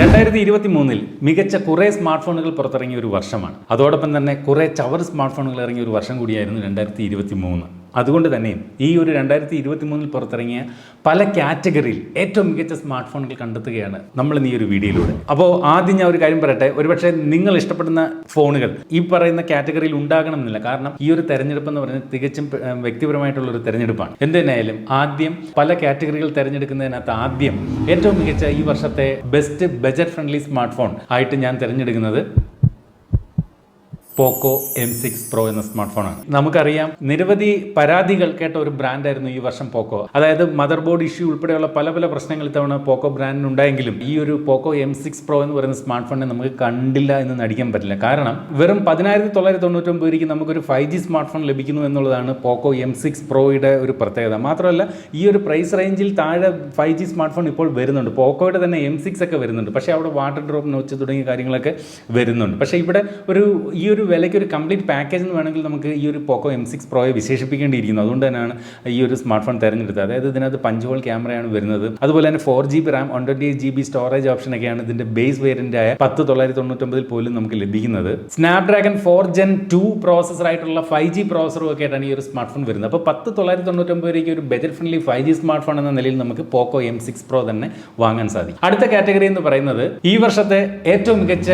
രണ്ടായിരത്തി ഇരുപത്തി മൂന്നിൽ മികച്ച കുറേ സ്മാർട്ട് ഫോണുകൾ പുറത്തിറങ്ങിയ ഒരു വർഷമാണ്. അതോടൊപ്പം തന്നെ കുറേ ചവർ സ്മാർട്ട് ഫോണുകൾ ഇറങ്ങിയ ഒരു വർഷം കൂടിയായിരുന്നു രണ്ടായിരത്തി ഇരുപത്തി മൂന്ന് അതുകൊണ്ട് തന്നെ ഈ ഒരു രണ്ടായിരത്തി ഇരുപത്തി മൂന്നിൽ പുറത്തിറങ്ങിയ പല കാറ്റഗറിയിൽ ഏറ്റവും മികച്ച സ്മാർട്ട് ഫോണുകൾ കണ്ടെത്തുകയാണ് നമ്മൾ ഈ ഒരു വീഡിയോയിലൂടെ. അപ്പോൾ ആദ്യം ഞാൻ ഒരു കാര്യം പറയട്ടെ ഒരുപക്ഷെ നിങ്ങൾ ഇഷ്ടപ്പെടുന്ന ഫോണുകൾ ഈ പറയുന്ന കാറ്റഗറിയിൽ ഉണ്ടാകണമെന്നില്ല കാരണം ഈ ഒരു തെരഞ്ഞെടുപ്പ് എന്ന് പറയുന്നത് തികച്ചും വ്യക്തിപരമായിട്ടുള്ള ഒരു തെരഞ്ഞെടുപ്പാണ്. എന്തിനായാലും ആദ്യം പല കാറ്റഗറികൾ തിരഞ്ഞെടുക്കുന്നതിനകത്ത് ആദ്യം ഏറ്റവും മികച്ച ഈ വർഷത്തെ best budget friendly smart phone ആയിട്ട് ഞാൻ തിരഞ്ഞെടുക്കുന്നത് പോക്കോ എം സിക്സ് പ്രോ എന്ന സ്മാർട്ട് ഫോണാണ് നമുക്കറിയാം നിരവധി പരാതികൾ കേട്ട ഒരു ബ്രാൻഡായിരുന്നു ഈ വർഷം പോക്കോ. അതായത് മദർ ബോർഡ് ഇഷ്യൂ ഉൾപ്പെടെയുള്ള പല പല പ്രശ്നങ്ങൾ ഇത്തവണ പോക്കോ ബ്രാൻഡിന് ഉണ്ടായെങ്കിലും ഈ ഒരു പോക്കോ എം സിക്സ് പ്രോ എന്ന് പറയുന്ന സ്മാർട്ട് ഫോണിനെ നമുക്ക് കണ്ടില്ല എന്ന് നടിക്കാൻ പറ്റില്ല. കാരണം വെറും പതിനായിരത്തി തൊള്ളായിരത്തി തൊണ്ണൂറ്റൊമ്പത് രൂപയ്ക്ക് നമുക്കൊരു ഫൈവ് ജി സ്മാർട്ട് ഫോൺ ലഭിക്കുന്നു എന്നുള്ളതാണ് പോക്കോ എം സിക്സ് പ്രോയുടെ ഒരു പ്രത്യേകത. മാത്രമല്ല ഈ ഒരു പ്രൈസ് റേഞ്ചിൽ താഴെ ഫൈവ് ജി സ്മാർട്ട് ഫോൺ ഇപ്പോൾ വരുന്നുണ്ട്. പോക്കോയുടെ തന്നെ എം സിക്സ് ഒക്കെ വരുന്നുണ്ട്. പക്ഷേ അവിടെ വാട്ടർ ഡ്രോപ്പ് നോച്ച് തുടങ്ങിയ കാര്യങ്ങളൊക്കെ വരുന്നുണ്ട്. പക്ഷേ ഇവിടെ ഒരു ഈ ഒരു വിലയ്ക്ക് ഒരു കംപ്ലീറ്റ് പാക്കേജ് എന്ന് വേണമെങ്കിൽ നമുക്ക് ഈ ഒരു പോക്കോ എം സിക്സ് പ്രോയെ വിശേഷിപ്പിക്കേണ്ടിയിരിക്കുന്നു. അതുകൊണ്ട് തന്നെയാണ് ഈ ഒരു സ്മാർട്ട് ഫോൺ തിരഞ്ഞെടുത്തത്. അതായത് ഇതിനകത്ത് പഞ്ച് ഹോൾ ക്യാമറയാണ് വരുന്നത്. അതുപോലെ തന്നെ four G B RAM one twenty eight G B storage ഓപ്ഷനൊക്കെയാണ് ഇതിന്റെ ബേസ് വേരിയന്റ് ആയ പത്ത് തൊള്ളായിരത്തി തൊണ്ണൂറ്റൊമ്പതിൽ പോലും നമുക്ക് ലഭിക്കുന്നത്. Snapdragon four gen two processor ആയിട്ടുള്ള ഫൈവ് ജി പ്രോസറും ഒക്കെ ആയിട്ടാണ് ഈ ഒരു സ്മാർട്ട് ഫോൺ വരുന്നത്. അപ്പോൾ പത്ത് തൊള്ളായിരത്തി തൊണ്ണൂറ്റൊമ്പത് രൂപയ്ക്ക് ഒരു budget friendly five G smart phone എന്ന നിലയിൽ നമുക്ക് പോക്കോ എം സിക്സ് പ്രോ തന്നെ വാങ്ങാൻ സാധിക്കും. അടുത്ത കാറ്റഗറി എന്ന് പറയുന്നത് ഈ വർഷത്തെ ഏറ്റവും മികച്ച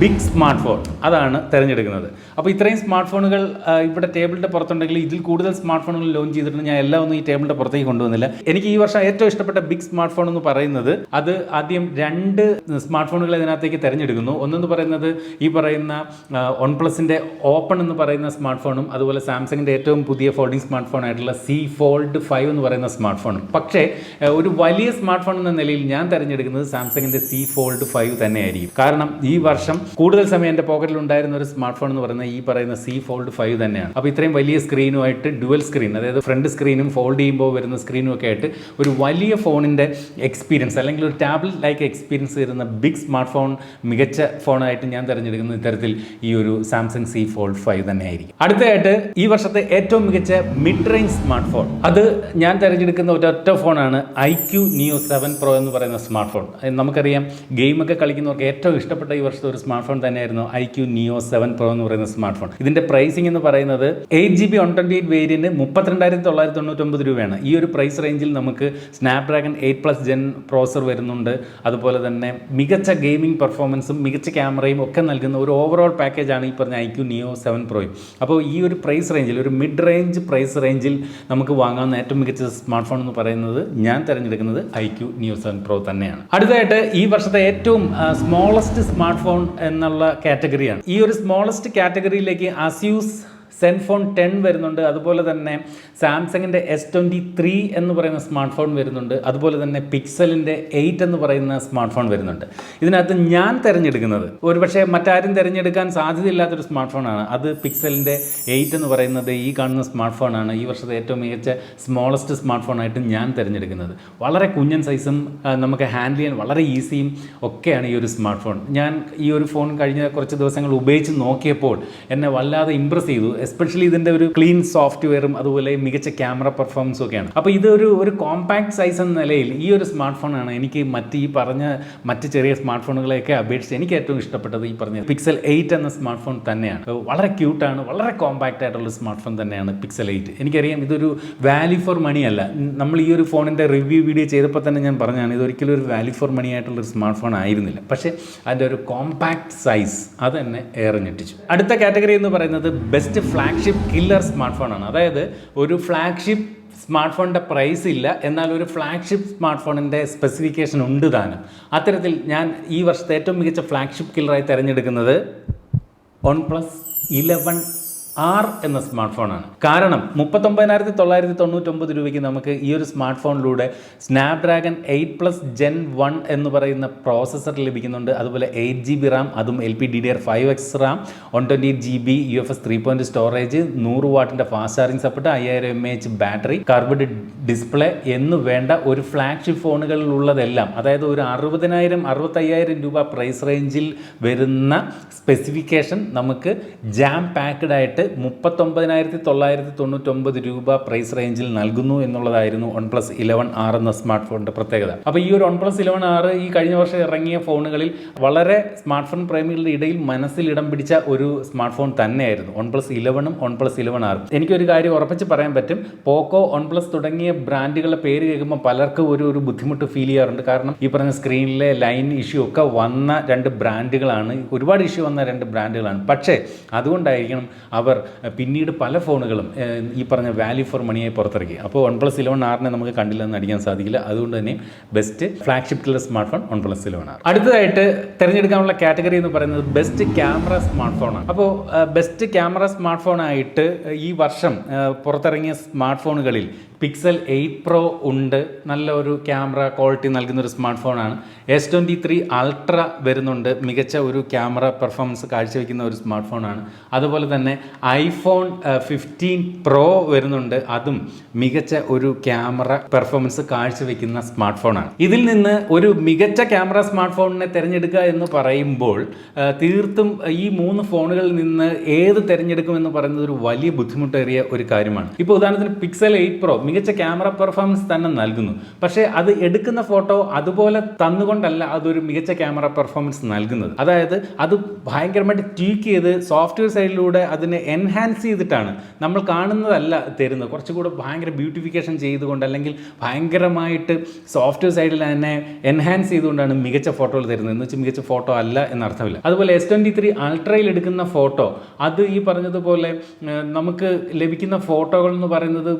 ബിഗ് സ്മാർട്ട് ഫോൺ അതാണ് തിരഞ്ഞെടുക്കുന്നത്. അപ്പോൾ ഇത്രയും സ്മാർട്ട് ഫോണുകൾ ഇവിടെ ടേബിളിന്റെ പുറത്തുണ്ടെങ്കിൽ ഇതിൽ കൂടുതൽ സ്മാർട്ട് ഫോണുകൾ ലോഞ്ച് ചെയ്തിട്ടുണ്ട്. ഞാൻ എല്ലാം ഒന്നും ഈ ടേബിളിന്റെ പുറത്തേക്ക് കൊണ്ടുവന്നില്ല. എനിക്ക് ഈ വർഷം ഏറ്റവും ഇഷ്ടപ്പെട്ട ബിഗ് സ്മാർട്ട് ഫോൺ എന്ന് പറയുന്നത് അത് ആദ്യം രണ്ട് സ്മാർട്ട് ഫോണുകൾ ഇതിനകത്തേക്ക് തിരഞ്ഞെടുക്കുന്നു. ഒന്നെന്ന് പറയുന്നത് ഈ പറയുന്ന വൺ പ്ലസിന്റെ ഓപ്പൺ എന്ന് പറയുന്ന സ്മാർട്ട് ഫോണും അതുപോലെ സാംസങ്ങിന്റെ ഏറ്റവും പുതിയ ഫോൾഡിംഗ് സ്മാർട്ട് ഫോൺ ആയിട്ടുള്ള സി ഫോൾഡ് ഫൈവ് എന്ന് പറയുന്ന സ്മാർട്ട് ഫോണും പക്ഷേ ഒരു വലിയ സ്മാർട്ട് ഫോൺ എന്ന നിലയിൽ ഞാൻ തിരഞ്ഞെടുക്കുന്നത് സാംസങ്ങിന്റെ സി ഫോൾഡ് ഫൈവ് തന്നെയായിരിക്കും. കാരണം ഈ വർഷം കൂടുതൽ സമയം എന്റെ പോക്കറ്റിൽ ഉണ്ടായിരുന്ന ഒരു സ്മാർട്ട് ഫോൺ എന്ന് പറയുന്നത് ഈ പറയുന്ന സി ഫോൾഡ് ഫൈവ് തന്നെയാണ്. അപ്പോൾ ഇത്രയും വലിയ സ്ക്രീനുമായിട്ട് ഡുവൽ സ്ക്രീൻ അതായത് ഫ്രണ്ട് സ്ക്രീനും ഫോൾഡ് ചെയ്യുമ്പോൾ വരുന്ന സ്ക്രീനും ഒക്കെ ആയിട്ട് ഒരു വലിയ ഫോണിന്റെ എക്സ്പീരിയൻസ് അല്ലെങ്കിൽ ഒരു ടാബ്ലറ്റ് ലൈക്ക് എക്സ്പീരിയൻസ് വരുന്ന ബിഗ് സ്മാർട്ട് ഫോൺ മികച്ച ഫോണായിട്ട് ഞാൻ തിരഞ്ഞെടുക്കുന്ന ഇത്തരത്തിൽ ഈ ഒരു സാംസങ് സി ഫോൾഡ് ഫൈവ് തന്നെയായിരിക്കും. അടുത്തതായിട്ട് ഈ വർഷത്തെ ഏറ്റവും മികച്ച മിഡ് റേഞ്ച് സ്മാർട്ട് ഫോൺ അത് ഞാൻ തിരഞ്ഞെടുക്കുന്ന ഒരൊറ്റ ഫോണാണ് I Q neo seven pro എന്ന് പറയുന്ന സ്മാർട്ട് ഫോൺ നമുക്കറിയാം ഗെയിമൊക്കെ കളിക്കുന്നവർക്ക് ഏറ്റവും ഇഷ്ടപ്പെട്ട ഈ വർഷത്തെ ഒരു സ്മാർട്ട് ഫോൺ തന്നെയായിരുന്നു I Q neo seven pro എന്ന് പറയുന്ന സ്മാർട്ട് ഫോൺ ഇതിന്റെ പ്രൈസിംഗ് എന്ന് പറയുന്നത് eight G B one twenty eight variant മുപ്പത്തിരണ്ടായിരത്തി തൊള്ളായിരത്തി തൊണ്ണൂറ്റൊമ്പത് രൂപയാണ്. ഈ ഒരു പ്രൈസ് റേഞ്ചിൽ നമുക്ക് Snapdragon eight plus gen processor വരുന്നുണ്ട്. അതുപോലെ തന്നെ മികച്ച ഗെയിമിംഗ് പെർഫോമൻസും മികച്ച ക്യാമറയും ഒക്കെ നൽകുന്ന ഒരു ഓവറോൾ പാക്കേജാണ് ഈ പറഞ്ഞ ഐ ക്യു നിയോ സെവൻ പ്രോയും അപ്പോൾ ഈ ഒരു പ്രൈസ് റേഞ്ചിൽ ഒരു മിഡ് റേഞ്ച് പ്രൈസ് റേഞ്ചിൽ നമുക്ക് വാങ്ങാവുന്ന ഏറ്റവും മികച്ച സ്മാർട്ട് ഫോൺ എന്ന് പറയുന്നത് ഞാൻ തിരഞ്ഞെടുക്കുന്നത് I Q neo seven pro തന്നെയാണ്. അടുത്തതായിട്ട് ഈ വർഷത്തെ ഏറ്റവും സ്മോളസ്റ്റ് സ്മാർട്ട് ഫോൺ എന്നുള്ള കാറ്റഗറിയാണ് ഈ ഒരു സ്മോളസ്റ്റ് कैटेगरी लेके आसियूस സെൻഫോൺ ടെൻ വരുന്നുണ്ട്. അതുപോലെ തന്നെ സാംസങ്ങിന്റെ എസ് ട്വന്റി ത്രീ എന്ന് പറയുന്ന സ്മാർട്ട് ഫോൺ വരുന്നുണ്ട്. അതുപോലെ തന്നെ പിക്സലിന്റെ എയ്റ്റ് എന്ന് പറയുന്ന സ്മാർട്ട് ഫോൺ വരുന്നുണ്ട്. ഇതിനകത്ത് ഞാൻ തിരഞ്ഞെടുക്കുന്നത് ഒരുപക്ഷെ മറ്റാരും തിരഞ്ഞെടുക്കാൻ സാധ്യതയില്ലാത്തൊരു സ്മാർട്ട് ഫോണാണ് അത് പിക്സലിന്റെ എയ്റ്റ് എന്ന് പറയുന്നത് ഈ കാണുന്ന സ്മാർട്ട് ഫോണാണ് ഈ വർഷത്തെ ഏറ്റവും മികച്ച സ്മോളസ്റ്റ് സ്മാർട്ട് ഫോണായിട്ട് ഞാൻ തിരഞ്ഞെടുക്കുന്നത്. വളരെ കുഞ്ഞൻ സൈസും നമുക്ക് ഹാൻഡിൽ ചെയ്യാൻ വളരെ ഈസിയും ഒക്കെയാണ് ഈ ഒരു സ്മാർട്ട് ഫോൺ ഞാൻ ഈ ഒരു ഫോൺ കഴിഞ്ഞ കുറച്ച് ദിവസങ്ങൾ ഉപയോഗിച്ച് നോക്കിയപ്പോൾ എന്നെ വല്ലാതെ ഇമ്പ്രസ് ചെയ്തു. എസ്പെഷ്യലി ഇതിന്റെ ഒരു ക്ലീൻ സോഫ്റ്റ്വെയറും അതുപോലെ മികച്ച ക്യാമറ പെർഫോമൻസും ഒക്കെയാണ്. അപ്പോൾ ഇതൊരു ഒരു കോമ്പാക്ട് സൈസ് എന്ന നിലയിൽ ഈ ഒരു സ്മാർട്ട് ഫോണാണ് എനിക്ക് മറ്റ് ഈ പറഞ്ഞ മറ്റ് ചെറിയ സ്മാർട്ട് ഫോണുകളെയൊക്കെ അപേക്ഷിച്ച് എനിക്ക് ഏറ്റവും ഇഷ്ടപ്പെട്ടത് ഈ പറഞ്ഞ പിക്സൽ എയ്റ്റ് എന്ന സ്മാർട്ട് ഫോൺ തന്നെയാണ് വളരെ ക്യൂട്ടാണ് വളരെ കോമ്പാക്റ്റ് ആയിട്ടുള്ള സ്മാർട്ട് ഫോൺ തന്നെയാണ് പിക്സൽ എയ്റ്റ് എനിക്കറിയാം ഇതൊരു വാല്യൂ ഫോർ മണി അല്ല. നമ്മൾ ഈ ഒരു ഫോണിന്റെ റിവ്യൂ വീഡിയോ ചെയ്തപ്പോൾ തന്നെ ഞാൻ പറഞ്ഞാണ് ഇതൊരിക്കലും ഒരു വാല്യൂ ഫോർ മണി ആയിട്ടുള്ള ഒരു സ്മാർട്ട് ഫോൺ ആയിരുന്നില്ല. പക്ഷേ അതിന്റെ ഒരു കോമ്പാക്ട് സൈസ് അത് തന്നെ ഏറെ ഞെട്ടിച്ചു. അടുത്ത കാറ്റഗറി എന്ന് പറയുന്നത് ബെസ്റ്റ് ഫ്ലാഗ്ഷിപ്പ് കില്ലർ സ്മാർട്ട് ഫോണാണ് അതായത് ഒരു ഫ്ലാഗ്ഷിപ്പ് സ്മാർട്ട് ഫോണിന്റെ പ്രൈസ് ഇല്ല എന്നാൽ ഒരു ഫ്ലാഗ്ഷിപ്പ് സ്മാർട്ട് ഫോണിന്റെ സ്പെസിഫിക്കേഷൻ ഉണ്ട് താനും. അത്തരത്തിൽ ഞാൻ ഈ വർഷത്തെ ഏറ്റവും മികച്ച ഫ്ലാഗ്ഷിപ്പ് കില്ലറായി തിരഞ്ഞെടുക്കുന്നത് വൺ പ്ലസ് ഇലവൻ ആർ എന്ന സ്മാർട്ട് ഫോണാണ് കാരണം മുപ്പത്തൊമ്പതിനായിരത്തി തൊള്ളായിരത്തി തൊണ്ണൂറ്റൊമ്പത് രൂപയ്ക്ക് നമുക്ക് ഈ ഒരു സ്മാർട്ട് ഫോണിലൂടെ Snapdragon eight plus gen one എന്ന് പറയുന്ന പ്രോസസ്സർ ലഭിക്കുന്നുണ്ട്. അതുപോലെ എയ്റ്റ് ജി ബി റാം അതും L P D D R five X RAM one twenty G B U F S three point storage നൂറ് വാട്ടിന്റെ ഫാസ്റ്റ് ചാർജിംഗ് സപ്പോർട്ട് അയ്യായിരം M H battery curved display എന്ന് വേണ്ട ഒരു flagship ഫോണുകളിലുള്ളതെല്ലാം അതായത് ഒരു അറുപതിനായിരം അറുപത്തയ്യായിരം രൂപ പ്രൈസ് റേഞ്ചിൽ വരുന്ന സ്പെസിഫിക്കേഷൻ നമുക്ക് ജാം പാക്ക്ഡ് ആയിട്ട് മുപ്പത്തൊമ്പതിനായിരത്തി തൊള്ളായിരത്തി തൊണ്ണൂറ്റൊമ്പത് രൂപ പ്രൈസ് റേഞ്ചിൽ നൽകുന്നു എന്നുള്ളതായിരുന്നു വൺ പ്ലസ് ഇലവൻ ആർ എന്ന സ്മാർട്ട് ഫോണിന്റെ പ്രത്യേകത. അപ്പോൾ ഈ ഒരു വൺ പ്ലസ് ഇലവൻ ആറ് ഈ കഴിഞ്ഞ വർഷം ഇറങ്ങിയ ഫോണുകളിൽ വളരെ സ്മാർട്ട് ഫോൺ പ്രേമികളുടെ ഇടയിൽ മനസ്സിൽ ഇടം പിടിച്ച ഒരു സ്മാർട്ട് ഫോൺ തന്നെയായിരുന്നു. വൺ പ്ലസ് ഇലവനും വൺ പ്ലസ് ഇലവൻ ആറും എനിക്കൊരു കാര്യം ഉറപ്പിച്ച് പറയാൻ പറ്റും. പോക്കോ വൺ പ്ലസ് തുടങ്ങിയ ബ്രാൻഡുകളുടെ പേര് കേൾക്കുമ്പോൾ പലർക്കും ഒരു ഒരു ബുദ്ധിമുട്ട് ഫീൽ ചെയ്യാറുണ്ട്. കാരണം ഈ പറഞ്ഞ സ്ക്രീനിലെ ലൈൻ ഇഷ്യൂ ഒക്കെ വന്ന രണ്ട് ബ്രാൻഡുകളാണ്. ഒരുപാട് ഇഷ്യൂ വന്ന രണ്ട് ബ്രാൻഡുകളാണ്. പക്ഷേ അതുകൊണ്ടായിരിക്കണം അവർ പിന്നീട് പല ഫോണുകളും ഈ പറഞ്ഞ വാല്യൂ ഫോർ മണിയായി പുറത്തിറക്കി. അപ്പോൾ വൺ പ്ലസ് ഇലവൻ ആറിനെ നമുക്ക് കണ്ടില്ലെന്ന് അടിക്കാൻ സാധിക്കില്ല. അതുകൊണ്ട് തന്നെ best flagship killer smartphone OnePlus eleven R അടുത്തതായിട്ട് തിരഞ്ഞെടുക്കാനുള്ള കാറ്റഗറി എന്ന് പറയുന്നത് ബെസ്റ്റ് ക്യാമറ സ്മാർട്ട് ഫോണാണ് അപ്പോൾ ബെസ്റ്റ് ക്യാമറ സ്മാർട്ട് ഫോണായിട്ട് ഈ വർഷം പുറത്തിറങ്ങിയ സ്മാർട്ട് ഫോണുകളിൽ പിക്സൽ എയ്റ്റ് പ്രോ ഉണ്ട്. നല്ല ഒരു ക്യാമറ ക്വാളിറ്റി നൽകുന്ന ഒരു സ്മാർട്ട് ഫോണാണ് എസ് ട്വന്റി ത്രീ അൾട്ര വരുന്നുണ്ട്. മികച്ച ഒരു ക്യാമറ പെർഫോമൻസ് കാഴ്ചവെക്കുന്ന ഒരു സ്മാർട്ട് ഫോണാണ് അതുപോലെ തന്നെ ഐഫോൺ ഫിഫ്റ്റീൻ പ്രോ വരുന്നുണ്ട്. അതും മികച്ച ഒരു ക്യാമറ പെർഫോമൻസ് കാഴ്ചവെക്കുന്ന സ്മാർട്ട് ഫോണാണ് ഇതിൽ നിന്ന് ഒരു മികച്ച ക്യാമറ സ്മാർട്ട് ഫോണിനെ തിരഞ്ഞെടുക്കുക എന്ന് പറയുമ്പോൾ തീർത്തും ഈ മൂന്ന് ഫോണുകളിൽ നിന്ന് ഏത് തിരഞ്ഞെടുക്കുമെന്ന് പറയുന്നത് ഒരു വലിയ ബുദ്ധിമുട്ടേറിയ ഒരു കാര്യമാണ്. ഇപ്പോൾ ഉദാഹരണത്തിന് പിക്സൽ എയ്റ്റ് പ്രോ മികച്ച ക്യാമറ പെർഫോമൻസ് തന്നെ നൽകുന്നു. പക്ഷേ അത് എടുക്കുന്ന ഫോട്ടോ അതുപോലെ തന്നുകൊണ്ടല്ല അതൊരു മികച്ച ക്യാമറ പെർഫോമൻസ് നൽകുന്നത്. അതായത് അത് ഭയങ്കരമായിട്ട് ട്വീക്ക് ചെയ്ത് സോഫ്റ്റ്വെയർ സൈഡിലൂടെ അതിനെ എൻഹാൻസ് ചെയ്തിട്ടാണ് നമ്മൾ കാണുന്നതല്ല തരുന്നത്. കുറച്ചുകൂടെ ഭയങ്കര ബ്യൂട്ടിഫിക്കേഷൻ ചെയ്തുകൊണ്ട് അല്ലെങ്കിൽ ഭയങ്കരമായിട്ട് സോഫ്റ്റ്വെയർ സൈഡിൽ തന്നെ എൻഹാൻസ് ചെയ്തുകൊണ്ടാണ് മികച്ച ഫോട്ടോകൾ തരുന്നത്. എന്ന് വെച്ചാൽ മികച്ച ഫോട്ടോ അല്ല എന്നർത്ഥമില്ല അതുപോലെ എസ് ട്വന്റി ത്രീ അൾട്രയിൽ എടുക്കുന്ന ഫോട്ടോ അത് ഈ പറഞ്ഞതുപോലെ നമുക്ക് ലഭിക്കുന്ന ഫോട്ടോകൾ എന്ന് പറയുന്നത്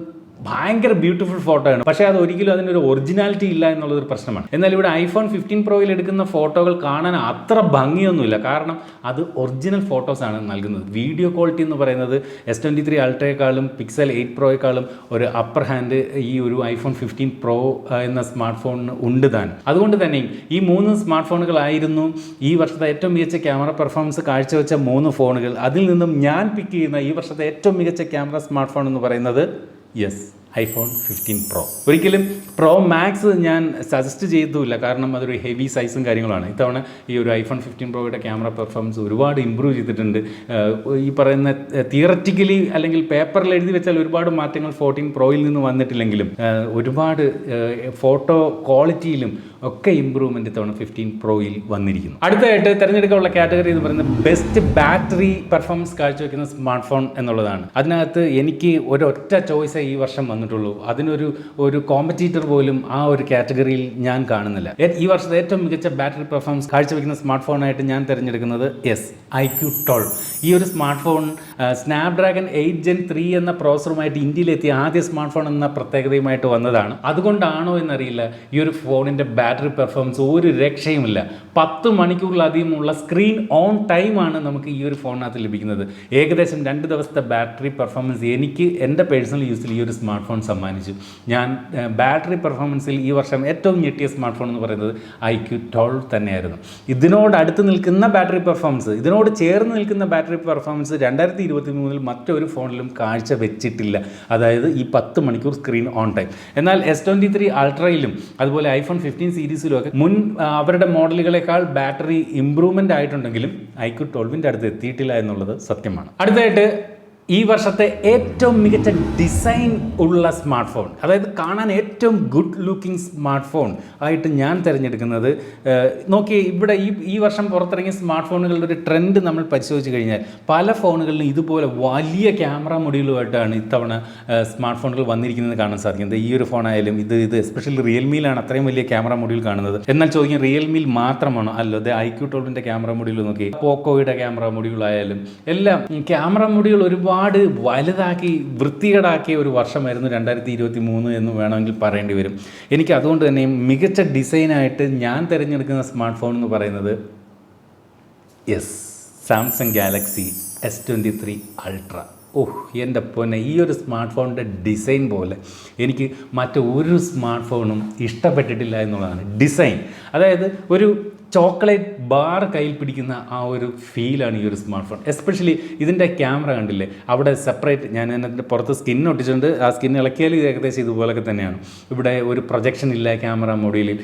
ഭയങ്കര ബ്യൂട്ടിഫുൾ ഫോട്ടോ ആണ്. പക്ഷേ അത് ഒരിക്കലും അതിനൊരു ഒറിജിനാലിറ്റി ഇല്ല എന്നുള്ളൊരു പ്രശ്നമാണ്. എന്നാൽ ഇവിടെ ഐഫോൺ ഫിഫ്റ്റീൻ പ്രോയിൽ എടുക്കുന്ന ഫോട്ടോകൾ കാണാൻ അത്ര ഭംഗിയൊന്നുമില്ല. കാരണം അത് ഒറിജിനൽ ഫോട്ടോസ് ആണ് നൽകുന്നത്. വീഡിയോ ക്വാളിറ്റി എന്ന് പറയുന്നത് എസ് ട്വന്റി ത്രീ അൾട്രയെക്കാളും പിക്സൽ എയ്റ്റ് പ്രോയെക്കാളും ഒരു അപ്പർ ഹാൻഡ് ഈ ഒരു ഐഫോൺ ഫിഫ്റ്റീൻ പ്രോ എന്ന സ്മാർട്ട് ഫോണിന് ഉണ്ട് താൻ. അതുകൊണ്ട് തന്നെ ഈ മൂന്ന് സ്മാർട്ട് ഫോണുകളായിരുന്നു ഈ വർഷത്തെ ഏറ്റവും മികച്ച ക്യാമറ പെർഫോമൻസ് കാഴ്ചവെച്ച മൂന്ന് ഫോണുകൾ അതിൽ നിന്നും ഞാൻ പിക്ക് ചെയ്യുന്ന ഈ വർഷത്തെ ഏറ്റവും മികച്ച ക്യാമറ സ്മാർട്ട് ഫോൺ എന്ന് പറയുന്നത് യെസ് ഐഫോൺ ഫിഫ്റ്റീൻ പ്രോ ഒരിക്കലും പ്രോ മാക്സ് ഞാൻ സജസ്റ്റ് ചെയ്തില്ല. കാരണം അതൊരു ഹെവി സൈസും കാര്യങ്ങളാണ് ഇത്തവണ ഈ ഒരു ഐഫോൺ ഫിഫ്റ്റീൻ പ്രോയുടെ ക്യാമറ പെർഫോമൻസ് ഒരുപാട് ഇമ്പ്രൂവ് ചെയ്തിട്ടുണ്ട്. ഈ പറയുന്ന തിയററ്റിക്കലി അല്ലെങ്കിൽ പേപ്പറിൽ എഴുതി വെച്ചാൽ ഒരുപാട് മാറ്റങ്ങൾ ഫോർട്ടീൻ പ്രോയിൽ നിന്ന് വന്നിട്ടില്ലെങ്കിലും ഒരുപാട് ഫോട്ടോ ക്വാളിറ്റിയിലും ഒക്കെ ഇമ്പ്രൂവ്മെന്റ് ഇത്തവണ ഫിഫ്റ്റീൻ പ്രോയിൽ വന്നിരിക്കുന്നു. അടുത്തതായിട്ട് തിരഞ്ഞെടുക്കാനുള്ള കാറ്റഗറി എന്ന് പറയുന്നത് ബെസ്റ്റ് ബാറ്ററി പെർഫോമൻസ് കാഴ്ചവെക്കുന്ന സ്മാർട്ട് ഫോൺ എന്നുള്ളതാണ്. അതിനകത്ത് എനിക്ക് ഒരൊറ്റ ചോയ്സേ ഈ വർഷം വന്നിട്ടുള്ളൂ. അതിനൊരു ഒരു കോമ്പറ്റീറ്റർ പോലും ആ ഒരു കാറ്റഗറിയിൽ ഞാൻ കാണുന്നില്ല. ഈ വർഷത്തെ ഏറ്റവും മികച്ച ബാറ്ററി പെർഫോമൻസ് കാഴ്ചവെക്കുന്ന സ്മാർട്ട് ഫോണായിട്ട് ഞാൻ തിരഞ്ഞെടുക്കുന്നത് എസ് ഐ ക്യു ടോൾ ഈ ഒരു smartphone Snapdragon eight Gen three എന്ന പ്രോസറുമായിട്ട് ഇന്ത്യയിലെത്തിയ ആദ്യ സ്മാർട്ട് ഫോൺ എന്ന പ്രത്യേകതയുമായിട്ട് വന്നതാണ്. അതുകൊണ്ടാണോ എന്നറിയില്ല ഈ ഒരു ഫോണിന്റെ ബാറ്ററി പെർഫോമൻസ് ഒരു രക്ഷയുമില്ല. പത്ത് മണിക്കൂറിലധികമുള്ള സ്ക്രീൻ ഓൺ ടൈമാണ് നമുക്ക് ഈ ഒരു ഫോണിനകത്ത് ലഭിക്കുന്നത്. ഏകദേശം രണ്ട് ദിവസത്തെ ബാറ്ററി പെർഫോമൻസ് എനിക്ക് എന്റെ പേഴ്സണൽ യൂസിൽ ഈ ഒരു സ്മാർട്ട് ഫോൺ സമ്മാനിച്ചു. ഞാൻ ബാറ്ററി പെർഫോമൻസിൽ ഈ വർഷം ഏറ്റവും ഞെട്ടിയ സ്മാർട്ട് ഫോൺ എന്ന് പറയുന്നത് ഐ ക്യു ട്വൽവ് തന്നെയായിരുന്നു. ഇതിനോട് അടുത്ത് നിൽക്കുന്ന ബാറ്ററി പെർഫോമൻസ് ഇതിനോട് ചേർന്ന് നിൽക്കുന്ന ബാറ്ററി പെർഫോമൻസ് രണ്ടായിരത്തി ഇരുപത്തി മൂന്നിൽ മറ്റൊരു ഫോണിലും കാഴ്ച വെച്ചിട്ടില്ല. അതായത് ഈ പത്ത് മണിക്കൂർ സ്ക്രീൻ ഓൺ ടൈം. എന്നാൽ എസ് ട്വന്റി ത്രീ അൾട്രയിലും അതുപോലെ ഐഫോൺ ഫിഫ്റ്റീൻ സീരീസിലും ഒക്കെ മുൻ അവരുടെ മോഡലുകളെക്കാൾ ബാറ്ററി ഇമ്പ്രൂവ്മെന്റ് ആയിട്ടുണ്ടെങ്കിലും ഐക്യു ട്വൽവിന്റെ അടുത്ത് എത്തിയിട്ടില്ല എന്നുള്ളത് സത്യമാണ്. അടുത്തായിട്ട് ഈ വർഷത്തെ ഏറ്റവും മികച്ച ഡിസൈൻ ഉള്ള സ്മാർട്ട് ഫോൺ അതായത് കാണാൻ ഏറ്റവും ഗുഡ് ലുക്കിംഗ് സ്മാർട്ട് ഫോൺ ആയിട്ട് ഞാൻ തിരഞ്ഞെടുക്കുന്നത് നോക്കി ഇവിടെ ഈ ഈ വർഷം പുറത്തിറങ്ങിയ സ്മാർട്ട് ഫോണുകളുടെ ഒരു ട്രെൻഡ് നമ്മൾ പരിശോധിച്ച് കഴിഞ്ഞാൽ പല ഫോണുകളിലും ഇതുപോലെ വലിയ ക്യാമറ മൊഡ്യൂളുമായിട്ടാണ് ഇത്തവണ സ്മാർട്ട് ഫോണുകൾ വന്നിരിക്കുന്നത് കാണാൻ സാധിക്കുന്നത്. ഈ ഒരു ഫോണായാലും ഇത് ഇത് എസ്പെഷ്യലി റിയൽമിയിലാണ് അത്രയും വലിയ ക്യാമറ മൊഡ്യൂൾ കാണുന്നത്. എന്നാൽ ചോദിക്കും റിയൽമിയിൽ മാത്രമാണോ? അല്ലോ അതെ ഐക്യൂ ക്യൂ ട്വൽവിന്റെ ക്യാമറ മൊഡ്യൂൾ നോക്കി പോക്കോയുടെ ക്യാമറ മൊഡ്യൂൾ ആയാലും എല്ലാം ക്യാമറ മൊഡ്യൂൾ ഒരുപാട് വലുതാക്കി വൃത്തികേടാക്കിയ ഒരു വർഷമായിരുന്നു രണ്ടായിരത്തി ഇരുപത്തി മൂന്ന് എന്ന് വേണമെങ്കിൽ പറയേണ്ടി വരും. എനിക്ക് അതുകൊണ്ട് തന്നെ മികച്ച ഡിസൈനായിട്ട് ഞാൻ തിരഞ്ഞെടുക്കുന്ന സ്മാർട്ട് ഫോൺ എന്ന് പറയുന്നത് yes Samsung Galaxy S twenty three Ultra. ഓഹ് എന്റെ പൊന്നെ ഈ ഒരു സ്മാർട്ട് ഫോണിന്റെ ഡിസൈൻ പോലെ എനിക്ക് മറ്റൊരു സ്മാർട്ട് ഫോണും ഇഷ്ടപ്പെട്ടിട്ടില്ല എന്നുള്ളതാണ്. ഡിസൈൻ അതായത് ഒരു ചോക്ലേറ്റ് ബാർ കയ്യിൽ പിടിക്കുന്ന ആ ഒരു ഫീലാണ് ഈ ഒരു സ്മാർട്ട് ഫോൺ എസ്പെഷ്യലി ഇതിന്റെ ക്യാമറ കണ്ടില്ലേ? അവിടെ സെപ്പറേറ്റ് ഞാൻ അതിന്റെ പുറത്ത് സ്കിൻ ഒട്ടിച്ചിട്ടുണ്ട്. ആ സ്കിൻ ഇളക്കിയാൽ ഇത് ഏകദേശം ഇതുപോലൊക്കെ തന്നെയാണ്. ഇവിടെ ഒരു പ്രൊജക്ഷൻ ഇല്ല ക്യാമറ മൊഡ്യൂളിൽ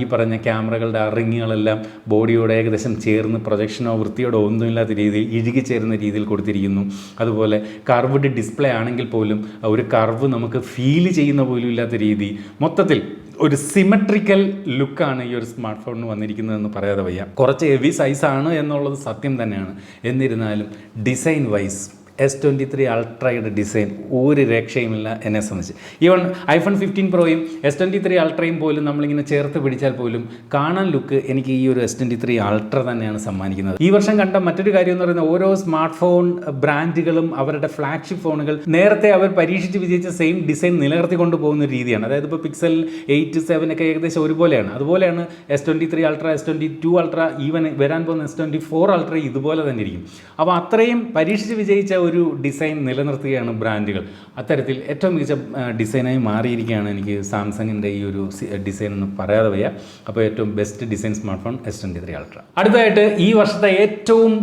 ഈ പറഞ്ഞ ക്യാമറകളുടെ ആ റിങ്ങുകളെല്ലാം ബോഡിയോട് ഏകദേശം ചേർന്ന് പ്രൊജക്ഷനോ വൃത്തിയോടോ ഒന്നുമില്ലാത്ത രീതിയിൽ ഇഴുകി ചേരുന്ന രീതിയിൽ കൊടുത്തിരിക്കുന്നു. അതുപോലെ കർവ്ഡ് ഡിസ്പ്ലേ ആണെങ്കിൽ പോലും ഒരു കർവ് നമുക്ക് ഫീൽ ചെയ്യുന്ന പോലും ഇല്ലാത്ത രീതി. മൊത്തത്തിൽ ഒരു സിമെട്രിക്കൽ ലുക്കാണ് ഈ ഒരു സ്മാർട്ട് ഫോണിന് വന്നിരിക്കുന്നതെന്ന് പറയാതെ വയ്യ. കുറച്ച് ഹെവി സൈസാണ് എന്നുള്ളത് സത്യം തന്നെയാണ്. എന്നിരുന്നാലും design wise S twenty three അൾട്രയുടെ design ഒരു രക്ഷയുമില്ല എന്നെ സംബന്ധിച്ച്. ഈവൺ ഐഫോൺ ഫിഫ്റ്റീൻ പ്രോയും എസ് ട്വന്റി ത്രീ അൾട്രയും പോലും നമ്മളിങ്ങനെ ചേർത്ത് പിടിച്ചാൽ പോലും കാണാൻ ലുക്ക് എനിക്ക് ഈ ഒരു എസ് ട്വന്റി ത്രീ അൾട്ര തന്നെയാണ് സമ്മാനിക്കുന്നത്. ഈ വർഷം കണ്ട മറ്റൊരു കാര്യം എന്ന് പറയുന്നത് ഓരോ സ്മാർട്ട് ഫോൺ ബ്രാൻഡുകളും അവരുടെ ഫ്ലാഗ്ഷിപ്പ് ഫോണുകൾ നേരത്തെ അവർ പരീക്ഷിച്ച് വിജയിച്ച സെയിം ഡിസൈൻ നിലനിർത്തിക്കൊണ്ട് പോകുന്ന രീതിയാണ്. അതായത് ഇപ്പോൾ പിക്സൽ എയ്റ്റ് സെവൻ ഒക്കെ ഏകദേശം ഒരുപോലെയാണ്. അതുപോലെയാണ് S twenty three Ultra S twenty two Ultra even വരാൻ പോകുന്ന എസ് ട്വന്റി ഫോർ അൾട്ര ഇതുപോലെ തന്നെ ഇരിക്കും. അപ്പോൾ അത്രയും പരീക്ഷിച്ച് വിജയിച്ച ഒരു ഡിസൈൻ നിലനിർത്തുകയാണ് ബ്രാൻഡുകൾ. അത്തരത്തിൽ ഏറ്റവും മികച്ച ഡിസൈനായി മാറിയിരിക്കുകയാണ് എനിക്ക് സാംസങ്ങിന്റെ ഈ ഒരു ഡിസൈൻ എന്ന് പറയാതെ വയ്യ. അപ്പോൾ ഏറ്റവും best design smartphone S twenty three Ultra അടുത്തതായിട്ട് ഈ വർഷത്തെ ഏറ്റവും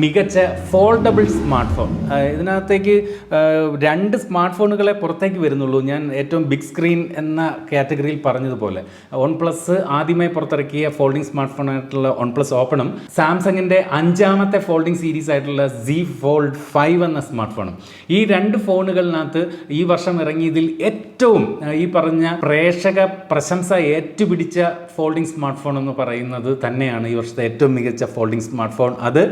മികച്ച ഫോൾഡബിൾ സ്മാർട്ട് ഫോൺ ഇതിനകത്തേക്ക് രണ്ട് സ്മാർട്ട് ഫോണുകളെ പുറത്തേക്ക് വരുന്നുള്ളൂ. ഞാൻ ഏറ്റവും ബിഗ് സ്ക്രീൻ എന്ന കാറ്റഗറിയിൽ പറഞ്ഞതുപോലെ. വൺ പ്ലസ് ആദ്യമായി പുറത്തിറക്കിയ ഫോൾഡിംഗ് സ്മാർട്ട് ഫോൺ ആയിട്ടുള്ള വൺ പ്ലസ് ഓപ്പണും സാംസങ്ങിന്റെ അഞ്ചാമത്തെ ഫോൾഡിംഗ് സീരീസ് ആയിട്ടുള്ള സി ഫോൾഡ് ഫൈവ് എന്ന സ്മാർട്ട് ഫോണും ഈ രണ്ട് ഫോണുകളിനകത്ത് ഈ വർഷം ഇറങ്ങിയതിൽ ഏറ്റവും ഈ പറഞ്ഞ പ്രേക്ഷക പ്രശംസ ഏറ്റുപിടിച്ച ഫോൾഡിംഗ് സ്മാർട്ട് ഫോൺ എന്ന് പറയുന്നത് തന്നെയാണ് ഈ വർഷത്തെ ഏറ്റവും മികച്ച ഫോൾഡിംഗ് സ്മാർട്ട് ഫോൺ അത്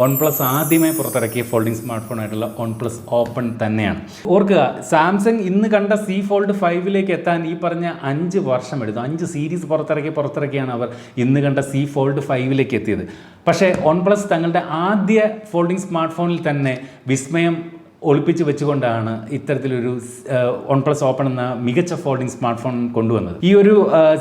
വൺ പ്ലസ് ആദ്യമായി പുറത്തിറക്കിയ ഫോൾഡിംഗ് സ്മാർട്ട് ഫോൺ ആയിട്ടുള്ള വൺ പ്ലസ് ഓപ്പൺ തന്നെയാണ്. ഓർക്കുക സാംസങ് ഇന്ന് കണ്ട സി ഫോൾഡ് ഫൈവിലേക്ക് എത്താൻ ഈ പറഞ്ഞ അഞ്ച് വർഷം എടുത്തു. അഞ്ച് സീരീസ് പുറത്തിറക്കി പുറത്തിറക്കിയാണ് അവർ ഇന്ന് കണ്ട സി ഫോൾഡ് ഫൈവിലേക്ക് എത്തിയത്. പക്ഷേ വൺ പ്ലസ് തങ്ങളുടെ ആദ്യ ഫോൾഡിംഗ് സ്മാർട്ട് ഫോണിൽ തന്നെ വിസ്മയം ഒളിപ്പിച്ച് വെച്ചുകൊണ്ടാണ് ഇത്തരത്തിലൊരു വൺ പ്ലസ് ഓപ്പൺ എന്ന മികച്ച ഫോൾഡിംഗ് സ്മാർട്ട് ഫോൺ കൊണ്ടുവന്നത്. ഈ ഒരു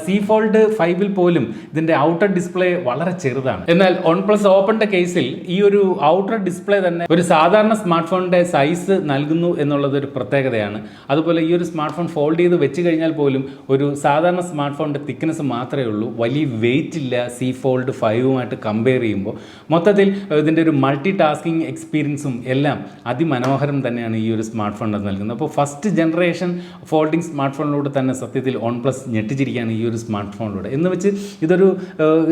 സി ഫോൾഡ് ഫൈവിൽ പോലും ഇതിന്റെ ഔട്ടർ ഡിസ്പ്ലേ വളരെ ചെറുതാണ്. എന്നാൽ വൺ പ്ലസ് ഓപ്പണിന്റെ കേസിൽ ഈ ഒരു ഔട്ടർ ഡിസ്പ്ലേ തന്നെ ഒരു സാധാരണ സ്മാർട്ട് ഫോണിന്റെ സൈസ് നൽകുന്നു എന്നുള്ളത് ഒരു പ്രത്യേകതയാണ്. അതുപോലെ ഈ ഒരു സ്മാർട്ട് ഫോൺ ഫോൾഡ് ചെയ്ത് വെച്ച് കഴിഞ്ഞാൽ പോലും ഒരു സാധാരണ സ്മാർട്ട് ഫോണിന്റെ തിക്നെസ് മാത്രമേ ഉള്ളൂ. വലിയ വെയിറ്റ് ഇല്ല സി ഫോൾഡ് ഫൈവുമായിട്ട് കമ്പയർ ചെയ്യുമ്പോൾ. മൊത്തത്തിൽ ഇതിന്റെ ഒരു മൾട്ടി ടാസ്കിങ് എക്സ്പീരിയൻസും എല്ലാം അതിമനോഹരം തന്നെയാണ് ഈ ഒരു സ്മാർട്ട് ഫോൺ നൽകുന്നത്. അപ്പോൾ ഫസ്റ്റ് ജനറേഷൻ ഫോൾഡിംഗ് സ്മാർട്ട് ഫോണിലൂടെ തന്നെ സത്യത്തിൽ ഓൺ പ്ലസ് ഞെട്ടിച്ചിരിക്കുകയാണ് ഈ ഒരു സ്മാർട്ട് ഫോണിലൂടെ എന്ന് വെച്ച് ഇതൊരു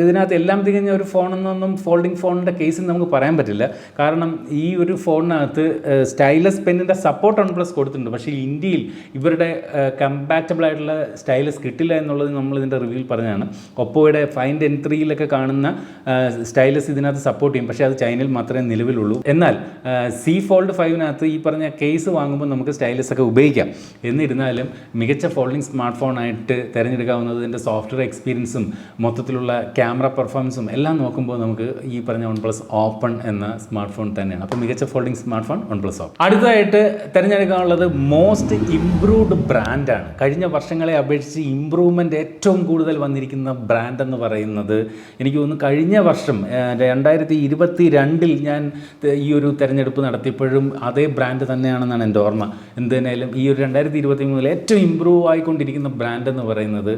ഇതിനകത്ത് എല്ലാം തികഞ്ഞ ഒരു ഫോൺ എന്നൊന്നും ഫോൾഡിംഗ് ഫോണിന്റെ കേസിൽ നമുക്ക് പറയാൻ പറ്റില്ല. കാരണം ഈ ഒരു ഫോണിനകത്ത് സ്റ്റൈലസ് പെന്നിന്റെ സപ്പോർട്ട് ഓൺ പ്ലസ് കൊടുത്തിട്ടുണ്ട്. പക്ഷേ ഇന്ത്യയിൽ ഇവരുടെ കമ്പാറ്റബിൾ ആയിട്ടുള്ള സ്റ്റൈലസ് കിട്ടില്ല എന്നുള്ളത് നമ്മൾ ഇതിന്റെ റിവ്യൂവിൽ പറഞ്ഞതാണ്. ഒപ്പോയുടെ ഫൈൻഡ് എൻ ത്രീയിലൊക്കെ കാണുന്ന സ്റ്റൈലസ് ഇതിനകത്ത് സപ്പോർട്ട് ചെയ്യും. പക്ഷേ അത് ചൈനയിൽ മാത്രമേ നിലവിലുള്ളൂ. എന്നാൽ സി ഫോൾഡ് ഫൈവിനകത്ത് ഈ പറഞ്ഞ കേസ് വാങ്ങുമ്പോൾ നമുക്ക് സ്റ്റൈലസ് ഒക്കെ ഉപയോഗിക്കാം. എന്നിരുന്നാലും മികച്ച ഫോൾഡിംഗ് സ്മാർട്ട് ഫോണായിട്ട് തിരഞ്ഞെടുക്കാവുന്നത് ഇതിന്റെ സോഫ്റ്റ്വെയർ എക്സ്പീരിയൻസും മൊത്തത്തിലുള്ള ക്യാമറ പെർഫോമൻസും എല്ലാം നോക്കുമ്പോൾ നമുക്ക് ഈ പറഞ്ഞ വൺ പ്ലസ് ഓപ്പൺ എന്ന സ്മാർട്ട് ഫോൺ തന്നെയാണ്. അപ്പോൾ മികച്ച folding smart phone OnePlus open അടുത്തതായിട്ട് തിരഞ്ഞെടുക്കാനുള്ളത് മോസ്റ്റ് ഇംപ്രൂവ്ഡ് ബ്രാൻഡാണ് കഴിഞ്ഞ വർഷങ്ങളെ അപേക്ഷിച്ച് ഇമ്പ്രൂവ്മെന്റ് ഏറ്റവും കൂടുതൽ വന്നിരിക്കുന്ന ബ്രാൻഡ് എന്ന് പറയുന്നത് എനിക്ക് തോന്നുന്നു കഴിഞ്ഞ വർഷം രണ്ടായിരത്തി ഇരുപത്തി രണ്ടിൽ ഞാൻ ഈ ഒരു തിരഞ്ഞെടുപ്പ് നടത്തിയപ്പോഴും അതേ ബ്രാൻഡ് തന്നെയാണെന്നാണ് എന്റെ ഓർമ്മ. എന്തായാലും ഈ ഒരു രണ്ടായിരത്തി ഇരുപത്തി മൂന്നിൽ ഏറ്റവും ഇമ്പ്രൂവ് ആയിക്കൊണ്ടിരിക്കുന്ന ബ്രാൻഡ് എന്ന് പറയുന്നത്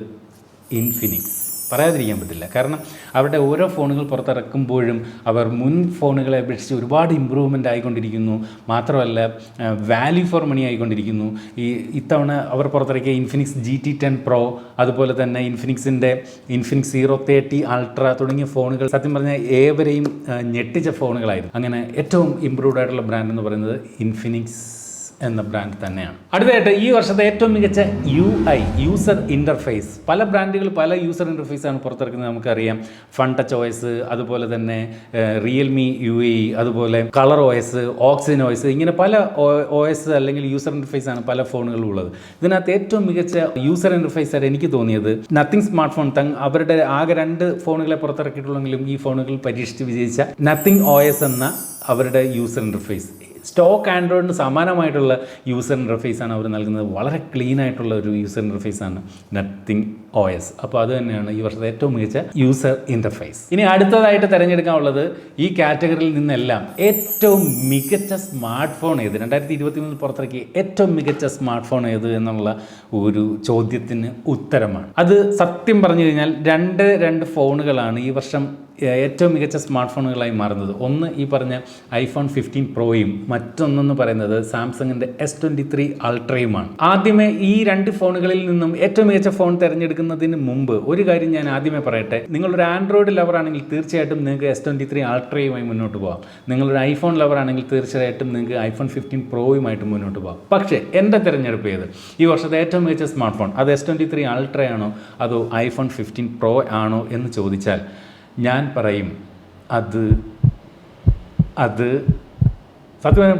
ഇൻഫിനിക്സ് പറയാതിരിക്കാൻ പറ്റില്ല. കാരണം അവരുടെ ഓരോ ഫോണുകൾ പുറത്തിറക്കുമ്പോഴും അവർ മുൻ ഫോണുകളെ അപേക്ഷിച്ച് ഒരുപാട് ഇമ്പ്രൂവ്മെന്റ് ആയിക്കൊണ്ടിരിക്കുന്നു. മാത്രമല്ല വാല്യൂ ഫോർ മണി ആയിക്കൊണ്ടിരിക്കുന്നു. ഈ ഇത്തവണ അവർ പുറത്തിറക്കിയ Infinix G T ten Pro അതുപോലെ തന്നെ ഇൻഫിനിക്സിന്റെ ഇൻഫിനിക്സ് സീറോ തേർട്ടി അൾട്ര തുടങ്ങിയ ഫോണുകൾ സത്യം പറഞ്ഞാൽ ഏവരെയും ഞെട്ടിച്ച ഫോണുകളായിരുന്നു. അങ്ങനെ ഏറ്റവും ഇമ്പ്രൂവ്ഡ് ആയിട്ടുള്ള ബ്രാൻഡ് എന്ന് പറയുന്നത് ഇൻഫിനിക്സ് എന്ന ബ്രാൻഡ് തന്നെയാണ്. അടുത്തതായിട്ട് ഈ വർഷത്തെ ഏറ്റവും മികച്ച യു ഐ യൂസർ ഇന്റർഫേസ് പല ബ്രാൻഡുകൾ പല യൂസർ ഇന്റർഫേസാണ് പുറത്തിറക്കുന്നത് നമുക്കറിയാം. ഫൺ ടച്ച് ഒ അതുപോലെ തന്നെ റിയൽമി യു ഇ അതുപോലെ കളർ എസ് ഓക്സിജൻ എസ് ഇങ്ങനെ പല ഒ എസ് അല്ലെങ്കിൽ യൂസർ ഇന്റർഫേസ് ആണ് പല ഫോണുകളിലും ഉള്ളത്. ഇതിനകത്ത് ഏറ്റവും മികച്ച യൂസർ ഇന്റർഫേസ് ആയിട്ട് എനിക്ക് തോന്നിയത് നത്തിങ് സ്മാർട്ട് ഫോൺ തങ് അവരുടെ ആകെ രണ്ട് ഫോണുകളെ പുറത്തിറക്കിയിട്ടുള്ളെങ്കിലും ഈ ഫോണുകൾ പരീക്ഷിച്ച് വിജയിച്ച നത്തിങ് ഒ എസ് എന്ന അവരുടെ യൂസർ ഇന്റർഫേസ് സ്റ്റോക്ക് ആൻഡ്രോയിഡിന് സമാനമായിട്ടുള്ള യൂസർ ഇന്റർഫേസ് ആണ് അവർ നൽകുന്നത്. വളരെ ക്ലീൻ ആയിട്ടുള്ള ഒരു യൂസർ ഇന്റർഫേസ് ആണ്. നത്തിങ് ഒ എസ് അപ്പോൾ അത് തന്നെയാണ് ഈ വർഷത്തെ ഏറ്റവും മികച്ച യൂസർ ഇന്റർഫേസ് ഇനി അടുത്തതായിട്ട് തിരഞ്ഞെടുക്കാനുള്ളത് ഈ കാറ്റഗറിയിൽ നിന്നെല്ലാം ഏറ്റവും മികച്ച സ്മാർട്ട് ഫോൺ ഏത്? രണ്ടായിരത്തി ഇരുപത്തി മൂന്നിൽ പുറത്തിറക്കിയ ഏറ്റവും മികച്ച സ്മാർട്ട് ഫോൺ ഏത് എന്നുള്ള ഒരു ചോദ്യത്തിന് ഉത്തരമാണ്. അത് സത്യം പറഞ്ഞു കഴിഞ്ഞാൽ രണ്ട് രണ്ട് ഫോണുകളാണ് ഈ വർഷം ഏറ്റവും മികച്ച സ്മാർട്ട് ഫോണുകളായി മാറുന്നത്. ഒന്ന് ഈ പറഞ്ഞ ഐഫോൺ ഫിഫ്റ്റീൻ പ്രോയും മറ്റൊന്നെന്ന് പറയുന്നത് സാംസങ്ങിന്റെ എസ് ട്വന്റി ത്രീ അൾട്രയുമാണ് ആദ്യമേ ഈ രണ്ട് ഫോണുകളിൽ നിന്നും ഏറ്റവും മികച്ച ഫോൺ തിരഞ്ഞെടുക്കുന്നതിന് മുമ്പ് ഒരു കാര്യം ഞാൻ ആദ്യമേ പറയട്ടെ. നിങ്ങളൊരു ആൻഡ്രോയിഡ് ലവർ ആണെങ്കിൽ തീർച്ചയായിട്ടും നിങ്ങൾക്ക് എസ് ട്വന്റി ത്രീ അൾട്രയുമായി മുന്നോട്ട് പോകാം നിങ്ങളൊരു ഐഫോൺ ലവർ ആണെങ്കിൽ തീർച്ചയായിട്ടും നിങ്ങൾക്ക് ഐഫോൺ ഫിഫ്റ്റീൻ പ്രോയുമായിട്ട് മുന്നോട്ട് പോകാം പക്ഷേ എന്റെ തിരഞ്ഞെടുപ്പ് ചെയ്ത് ഈ വർഷത്തെ ഏറ്റവും മികച്ച സ്മാർട്ട് ഫോൺ അത് എസ് ട്വന്റി ത്രീ അൾട്രയാണോ അതോ ഐഫോൺ ഫിഫ്റ്റീൻ പ്രോ ആണോ എന്ന് ചോദിച്ചാൽ ഞാൻ പറയും അത് അത് സത്യം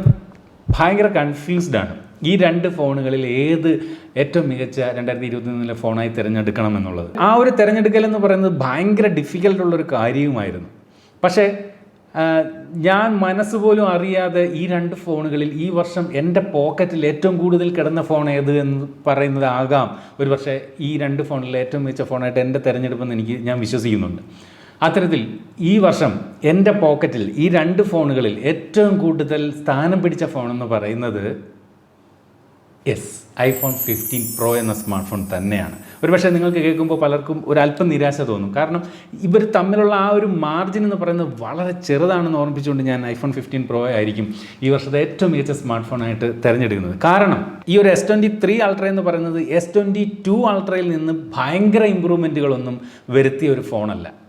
ഭയങ്കര കൺഫ്യൂസ്ഡ് ആണ്. ഈ രണ്ട് ഫോണുകളിൽ ഏത് ഏറ്റവും മികച്ച രണ്ടായിരത്തി ഇരുപത്തി മൂന്നിലെ ഫോണായി തിരഞ്ഞെടുക്കണം എന്നുള്ളത്? ആ ഒരു തിരഞ്ഞെടുക്കൽ എന്ന് പറയുന്നത് ഭയങ്കര ഡിഫിക്കൽട്ടുള്ളൊരു കാര്യവുമായിരുന്നു. പക്ഷേ ഞാൻ മനസ്സ് പോലും അറിയാതെ ഈ രണ്ട് ഫോണുകളിൽ ഈ വർഷം എന്റെ പോക്കറ്റിൽ ഏറ്റവും കൂടുതൽ കിടന്ന ഫോൺ ഏത് എന്ന് പറയുന്നതാകാം. ഒരു പക്ഷേ ഈ രണ്ട് ഫോണിൽ ഏറ്റവും മികച്ച ഫോണായിട്ട് എന്റെ തിരഞ്ഞെടുപ്പെന്ന് എനിക്ക് ഞാൻ വിശ്വസിക്കുന്നുണ്ട്. അത്തരത്തിൽ ഈ വർഷം എന്റെ പോക്കറ്റിൽ ഈ രണ്ട് ഫോണുകളിൽ ഏറ്റവും കൂടുതൽ സ്ഥാനം പിടിച്ച ഫോണെന്ന് പറയുന്നത് യെസ് ഐഫോൺ ഫിഫ്റ്റീൻ പ്രോ എന്ന സ്മാർട്ട് ഫോൺ തന്നെയാണ്. ഒരുപക്ഷെ നിങ്ങൾക്ക് കേൾക്കുമ്പോൾ പലർക്കും ഒരു അല്പം നിരാശ തോന്നും. കാരണം ഇവർ തമ്മിലുള്ള ആ ഒരു മാർജിൻ എന്ന് പറയുന്നത് വളരെ ചെറുതാണെന്ന് ഓർമ്മിപ്പിച്ചുകൊണ്ട് ഞാൻ ഐഫോൺ ഫിഫ്റ്റീൻ പ്രോ ആയിരിക്കും ഈ വർഷത്തെ ഏറ്റവും മികച്ച സ്മാർട്ട് ഫോണായിട്ട് തിരഞ്ഞെടുക്കുന്നത്. കാരണം ഈ ഒരു എസ് ട്വന്റി ത്രീ അൾട്ര എന്ന് പറയുന്നത് എസ് ട്വന്റി ടു അൾട്രയിൽ നിന്ന് ഭയങ്കര ഇമ്പ്രൂവ്മെന്റുകളൊന്നും വരുത്തിയ ഒരു ഫോണല്ല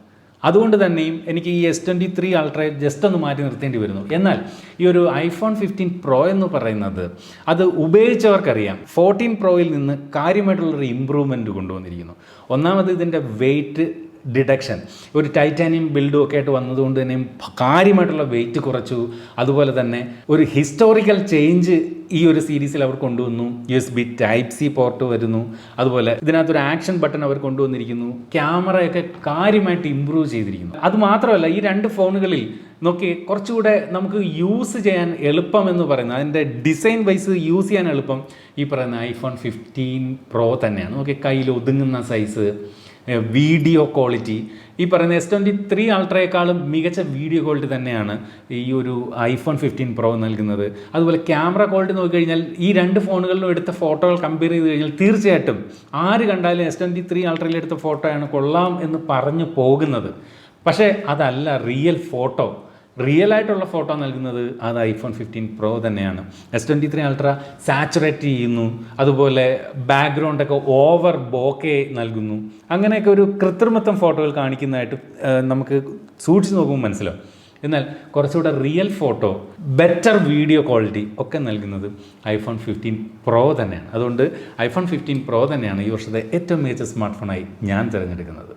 അതുകൊണ്ട് തന്നെയും എനിക്ക് ഈ എസ് ട്വന്റി ത്രീ അൾട്രയെ ജസ്റ്റ് ഒന്ന് മാറ്റി നിർത്തേണ്ടി വരുന്നു. എന്നാൽ ഈ ഒരു ഐഫോൺ ഫിഫ്റ്റീൻ പ്രോ എന്ന് പറയുന്നത് അത് ഉപയോഗിച്ചവർക്കറിയാം. ഫോർട്ടീൻ പ്രോയിൽ നിന്ന് കാര്യമായിട്ടുള്ളൊരു ഇമ്പ്രൂവ്മെന്റ് കൊണ്ടുവന്നിരിക്കുന്നു. ഒന്നാമത് ഇതിന്റെ വെയിറ്റ് ഡിഡക്ഷൻ. ഒരു ടൈറ്റാനിയം ബിൽഡും ഒക്കെ ആയിട്ട് വന്നതുകൊണ്ട് തന്നെ കാര്യമായിട്ടുള്ള വെയിറ്റ് കുറച്ചു. അതുപോലെ തന്നെ ഒരു ഹിസ്റ്റോറിക്കൽ ചേഞ്ച് ഈ ഒരു സീരീസിൽ അവർ കൊണ്ടുവന്നു. U S B type C port വരുന്നു. അതുപോലെ ഇതിനകത്തൊരു ആക്ഷൻ ബട്ടൺ അവർ കൊണ്ടുവന്നിരിക്കുന്നു. ക്യാമറയൊക്കെ കാര്യമായിട്ട് ഇമ്പ്രൂവ് ചെയ്തിരിക്കുന്നു. അത് മാത്രമല്ല ഈ രണ്ട് ഫോണുകളിൽ നോക്കി കുറച്ചുകൂടെ നമുക്ക് യൂസ് ചെയ്യാൻ എളുപ്പം എന്ന് പറയുന്നത്. അതിന്റെ ഡിസൈൻ വൈസ് യൂസ് ചെയ്യാൻ എളുപ്പം. ഈ പറയുന്ന ഐഫോൺ ഫിഫ്റ്റീൻ പ്രോ തന്നെയാണ്. നോക്കി കയ്യിൽ ഒതുങ്ങുന്ന സൈസ്. Video quality. ഈ പറയുന്ന എസ് ട്വന്റി ത്രീ അൾട്രയേക്കാളും മികച്ച വീഡിയോ ക്വാളിറ്റി തന്നെയാണ് ഈ ഒരു ഐഫോൺ ഫിഫ്റ്റീൻ പ്രോ നൽകുന്നത്. അതുപോലെ ക്യാമറ ക്വാളിറ്റി നോക്കിക്കഴിഞ്ഞാൽ ഈ രണ്ട് ഫോണുകളിലും എടുത്ത ഫോട്ടോകൾ കമ്പയർ ചെയ്ത് കഴിഞ്ഞാൽ തീർച്ചയായിട്ടും ആര് കണ്ടാലും എസ് ട്വന്റി ത്രീ അൾട്രയിൽ എടുത്ത ഫോട്ടോയാണ് കൊള്ളാം എന്ന് പറഞ്ഞു പോകുന്നത്. പക്ഷേ അതല്ല റിയൽ ഫോട്ടോ റിയൽ ആയിട്ടുള്ള ഫോട്ടോ നൽകുന്നത് അത് ഐഫോൺ ഫിഫ്റ്റീൻ പ്രോ തന്നെയാണ്. S twenty three Ultra saturate ചെയ്യുന്നു. അതുപോലെ ബാക്ക്ഗ്രൗണ്ടൊക്കെ ഓവർ ബോക്കെ നൽകുന്നു. അങ്ങനെയൊക്കെ ഒരു കൃത്രിമത്വം ഫോട്ടോകൾ കാണിക്കുന്നതായിട്ട് നമുക്ക് സൂക്ഷിച്ച് നോക്കുമ്പോൾ മനസ്സിലാവും. എന്നാൽ കുറച്ചുകൂടെ real photo better video quality ഒക്കെ നൽകുന്നത് ഐഫോൺ ഫിഫ്റ്റീൻ പ്രോ തന്നെയാണ്. അതുകൊണ്ട് ഐഫോൺ ഫിഫ്റ്റീൻ പ്രോ തന്നെയാണ് ഈ വർഷത്തെ ഏറ്റവും മികച്ച സ്മാർട്ട് ഫോണായി ഞാൻ തിരഞ്ഞെടുക്കുന്നത്.